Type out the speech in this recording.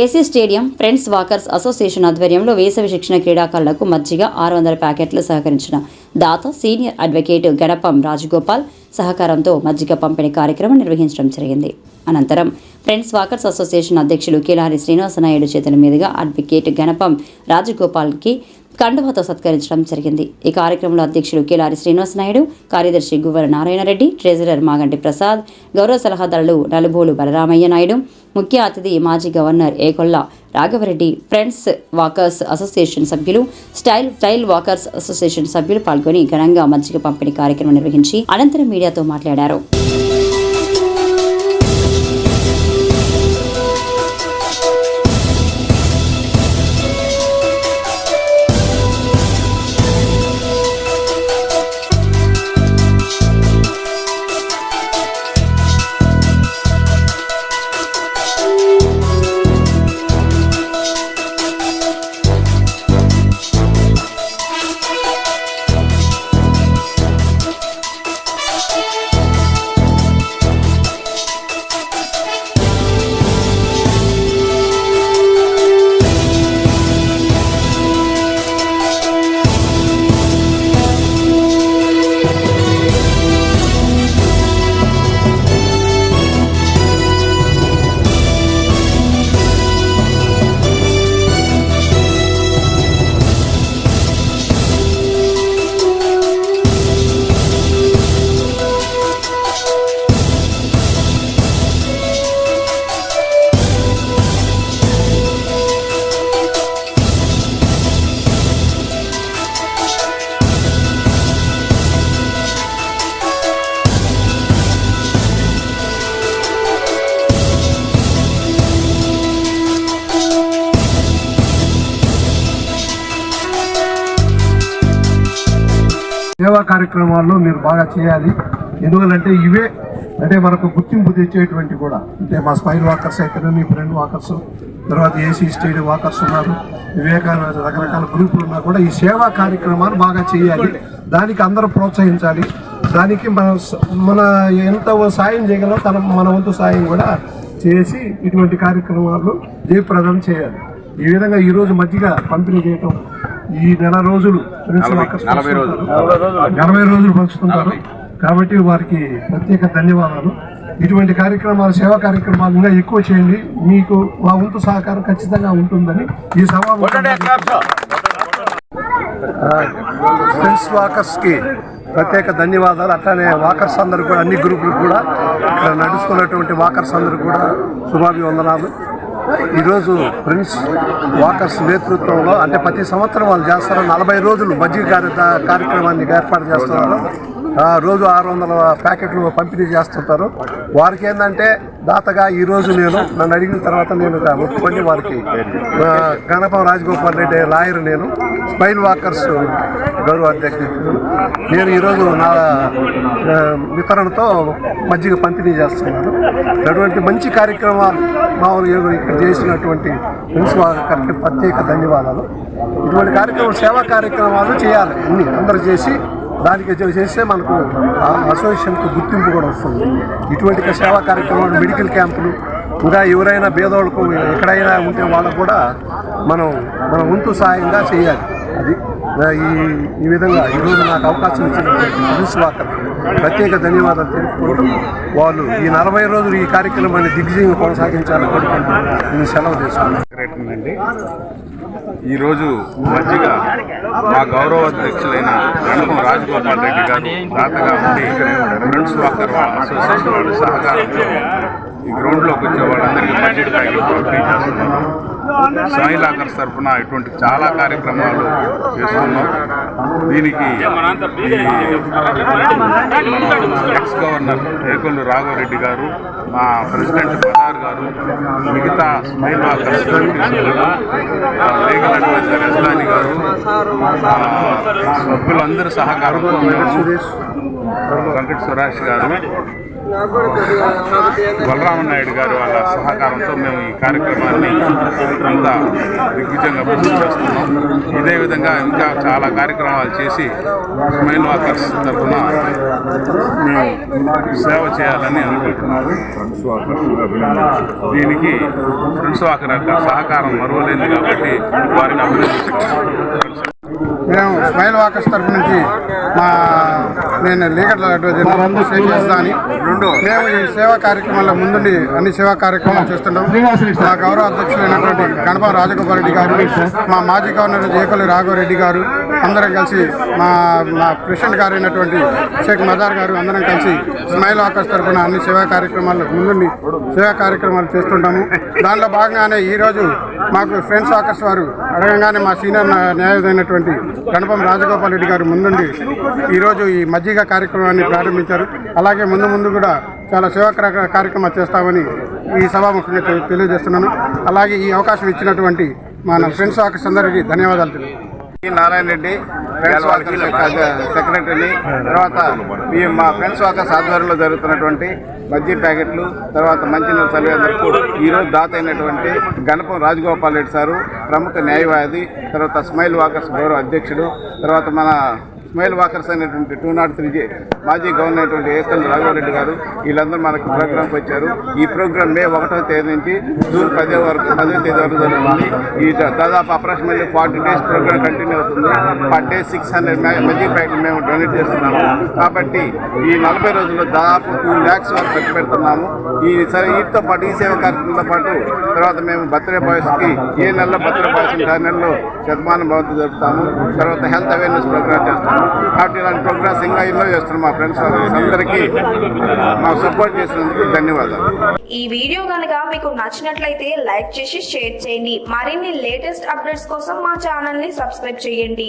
AC stadium friends walkers association ఆధ్వర్యంలో వేసవి శిక్షణ క్రీడాకారులకు మజ్జిగ ఆరు వందల ప్యాకెట్లు సహకరించిన దాత సీనియర్ అడ్వకేట్ గణపం రాజగోపాల్ సహకారంతో మజ్జిగ పంపిణీ కార్యక్రమం నిర్వహించడం జరిగింది. అనంతరం ఫ్రెండ్స్ వాకర్స్ అసోసియేషన్ అధ్యక్షులు కిలారి శ్రీనివాసనాయుడు చేతుల మీదుగా అడ్వకేట్ గణపం రాజగోపాల్కి కండువాతో సత్కరించడం జరిగింది. ఈ కార్యక్రమంలో అధ్యక్షులు కిలారి శ్రీనివాసనాయుడు కార్యదర్శి గువ్వల నారాయణరెడ్డి ట్రెజరర్ మాగంటి ప్రసాద్ గౌరవ సలహాదారులు నలుబోలు బలరామయ్య నాయుడు ముఖ్య అతిథి మాజీ governor Ekolla Raghavareddy friends walkers association సభ్యులు స్టైల్ స్టైల్ వాకర్స్ అసోసియేషన్ సభ్యులు పాల్గొని ఘనంగా మజ్జిగ పంపిణీ కార్యక్రమం నిర్వహించి అనంతరం మీడియాతో మాట్లాడారు. సేవా కార్యక్రమాల్లో మీరు బాగా చేయాలి. ఎందువల్లంటే ఇవే అంటే మనకు గుర్తింపు తెచ్చేటువంటి కూడా. అంటే మా స్మైల్ వాకర్స్ అయితేనే ఫ్రెండ్ వాకర్స్ తర్వాత ఏసీ స్టేడియం వాకర్స్ ఉన్నారు. వివేకానంద రకరకాల గ్రూపులు ఉన్నా కూడా ఈ సేవా కార్యక్రమాలు బాగా చేయాలి. దానికి అందరూ ప్రోత్సహించాలి. దానికి మన స- మన ఎంత సాయం చేయగలం తన మన వంతు సాయం కూడా చేసి ఇటువంటి కార్యక్రమాలు జయప్రదం చేయాలి. ఈ విధంగా ఈరోజు మధ్యగ పంపిణీ చేయటం ఈ నెల రోజులు నలభై రోజులు. పంచుతుంటారు. కాబట్టి వారికి ప్రత్యేక ధన్యవాదాలు. ఇటువంటి కార్యక్రమాలు సేవా కార్యక్రమాలు ఇంకా ఎక్కువ చేయండి. మీకు మా వంతు సహకారం ఖచ్చితంగా ఉంటుందని ఈ సభ ఫ్రెండ్స్ వాకర్స్కి ప్రత్యేక ధన్యవాదాలు. అట్లానే వాకర్స్ అందరు కూడా అన్ని గ్రూపులు కూడా ఇక్కడ నడుస్తున్నటువంటి వాకర్స్ అందరూ కూడా శుభాభివందనాలు. ఈరోజు ప్రిన్స్ వాకర్స్ నేతృత్వంలో అంటే ప్రతి సంవత్సరం వాళ్ళు చేస్తారు. నలభై రోజులు బజ్జీ కార్య కార్యక్రమాన్ని ఏర్పాటు చేస్తున్నారు. రోజు ఆరు వందల ప్యాకెట్లు పంపిణీ చేస్తుంటారు. వారికి ఏంటంటే దాతగా ఈరోజు నేను నన్ను అడిగిన తర్వాత నేను ఒప్పుకొని వారికి గణపం రాజగోపాల్ రెడ్డి లాయర్ నేను స్మైల్ వాకర్స్ గౌరవ అధ్యక్షుడు. నేను ఈరోజు నా వితరణతో మజ్జిగ పంపిణీ చేస్తున్నాను. అటువంటి మంచి కార్యక్రమాలు మామూలుగా ఇక్కడ చేసినటువంటి ఫ్రెండ్స్ వాకర్కి ప్రత్యేక ధన్యవాదాలు. ఇటువంటి కార్యక్రమం సేవా కార్యక్రమాలు చేయాలి. అన్ని అందరూ చేసి దానికి చేస్తే మనకు ఆ గుర్తింపు కూడా వస్తుంది. ఇటువంటి సేవా కార్యక్రమాలు మెడికల్ క్యాంపులు ఇంకా ఎవరైనా పేదవాళ్ళకు ఎక్కడైనా ఉంటే వాళ్ళకు కూడా మనం మన వంతు సహాయంగా చేయాలి. అది ఈ ఈ విధంగా ఈరోజు నాకు అవకాశం ఇచ్చిన న్యూస్ వాకర్ ప్రత్యేక ధన్యవాదాలు తెలుపుకుంటూ వాళ్ళు ఈ నలభై రోజులు ఈ కార్యక్రమాన్ని దిగ్విజయంగా కొనసాగించాలని కోరుకుంటూ నేను సెలవు తీసుకున్నాను జరుగుతుందండి ఈరోజు మధ్యగ మా గౌరవ అధ్యక్షులైన గణపం రాజగోపాల్ రెడ్డి గారు దాతగా ఉండి ఫ్రెండ్స్ వాకర్ అసోసియేషన్ వాళ్ళ సహకారంతో ఈ గ్రౌండ్లోకి వచ్చే వాళ్ళందరికీ మజ్జిగ ప్యాకెట్ పంపిణీ చేస్తున్నాం సాయి లాకర్స్ తరఫున ఇటువంటి చాలా కార్యక్రమాలు చేస్తున్నాం. దీనికి ఎక్స్ గవర్నర్ ఏకొల్లు రాఘవరెడ్డి గారు మా ప్రెసిడెంట్ బదార్ గారు మిగతా స్మైల్ వాకర్స్ లీగల్ అడ్వైజర్ గారు సభ్యులందరి సహకారంతో మేము వెంకట సురేష్ గారు బలరామ నాయుడు గారు వాళ్ళ సహకారంతో మేము ఈ కార్యక్రమాన్ని అంతా దిగ్విజయంగా పూర్తి చేస్తున్నాం. ఇదే విధంగా ఇంకా చాలా కార్యక్రమాలు చేసి స్మైల్ వాకర్స్ తరఫున మేము సేవ చేయాలని అనుకుంటున్నాము. దీనికి ఫ్రెండ్స్ వాకర్ యొక్క సహకారం మరువలేదు కాబట్టి వారిని అభినందిస్తున్నాం మేము స్మైల్ వాకర్స్ తరఫు నుంచి మా నేను లీగల్ అడ్వైజర్ చేస్తాని మేము ఈ సేవా కార్యక్రమాల్లో ముందుండి అన్ని సేవా కార్యక్రమాలు చేస్తుంటాం. మా గౌరవ అధ్యక్షులైనటువంటి గణపం రాజగోపాల్ రెడ్డి గారు మా మాజీ గవర్నర్ జయపల్లి రాఘవరెడ్డి గారు అందరం కలిసి మా మా ప్రెసిడెంట్ గారు అయినటువంటి షేక్ మదార్ గారు అందరం కలిసి స్మైల్ వాకర్స్ తరఫున అన్ని సేవా కార్యక్రమాల్లో ముందుండి సేవా కార్యక్రమాలు చేస్తుంటాము. దానిలో భాగంగానే ఈరోజు మాకు ఫ్రెండ్స్ వాకర్స్ వారు అడగంగానే మా సీనియర్ న్యా- న్యాయవాది అయినటువంటి గణపం రాజగోపాల్ రెడ్డి గారు ముందుండి ఈరోజు ఈ మజ్జిగ కార్యక్రమాన్ని ప్రారంభించారు. అలాగే ముందు ముందు కూడా చాలా సేవా కార్యక్రమాలు చేస్తామని ఈ సభాముఖంగా తెలియజేస్తున్నాను. అలాగే ఈ అవకాశం ఇచ్చినటువంటి మన ఫ్రెండ్స్ ఆఫీస్ అందరికీ ధన్యవాదాలు నారాయణ రెడ్డి ఫ్రెండ్స్ వాకర్స్ యొక్క సెక్రటరీని తర్వాత ఈ మా ఫ్రెండ్స్ వాకర్స్ ఆధ్వర్యంలో జరుగుతున్నటువంటి మద్య ప్యాకెట్లు తర్వాత మంచినీళ్ళ సర్వేందర్కు ఈరోజు దాత అయినటువంటి గణపం రాజగోపాల్ రెడ్డి సారు ప్రముఖ న్యాయవాది తర్వాత స్మైల్ వాకర్స్ గౌరవ అధ్యక్షుడు తర్వాత మన స్మైల్ వాకర్స్ అనేటువంటి టూ నాట్ త్రీ మాజీ గవర్నర్ అయినటువంటి ఏకల్ రాఘవరెడ్డి గారు వీళ్ళందరూ మనకు ప్రోగ్రామ్కి వచ్చారు. ఈ ప్రోగ్రామ్ మే ఒకటో తేదీ నుంచి జూన్ పదో వరకు పదో తేదీ వరకు జరుగుతుంది. ఈ దాదాపు approximately forty days programme continue అవుతుంది. పర్ డే సిక్స్ హండ్రెడ్ మెజీ ప్యాకెట్ మేము డొనేట్ చేస్తున్నాము. కాబట్టి ఈ నలభై రోజుల్లో దాదాపు టూ ల్యాక్స్ వరకు ఖర్చు పెడుతున్నాము. ఈ సరే వీటితో పాటు ఈ సేవ కార్యక్రమంతో పాటు తర్వాత మేము బర్త్డే బాయ్స్కి ఏ నెలలో బర్త్డే బాయ్స్ ఉంటే ఆ నెలలో శతమానం భవంతి జరుపుతాము. తర్వాత హెల్త్ అవేర్నెస్ ప్రోగ్రామ్ చేస్తాము. పార్టీ ఇలాంటి ప్రోగ్రామ్స్ ఇంకా ఎన్నో చేస్తున్నారు మా ఫ్రెండ్స్ అందరికీ. మాకు సపోర్ట్ చేసినందుకు ధన్యవాదాలు. ఈ వీడియో కనుక మీకు నచ్చినట్లయితే లైక్ చేసి షేర్ చేయండి. మరిన్ని లేటెస్ట్ అప్డేట్స్ కోసం మా ఛానల్ని సబ్స్క్రైబ్ చేయండి.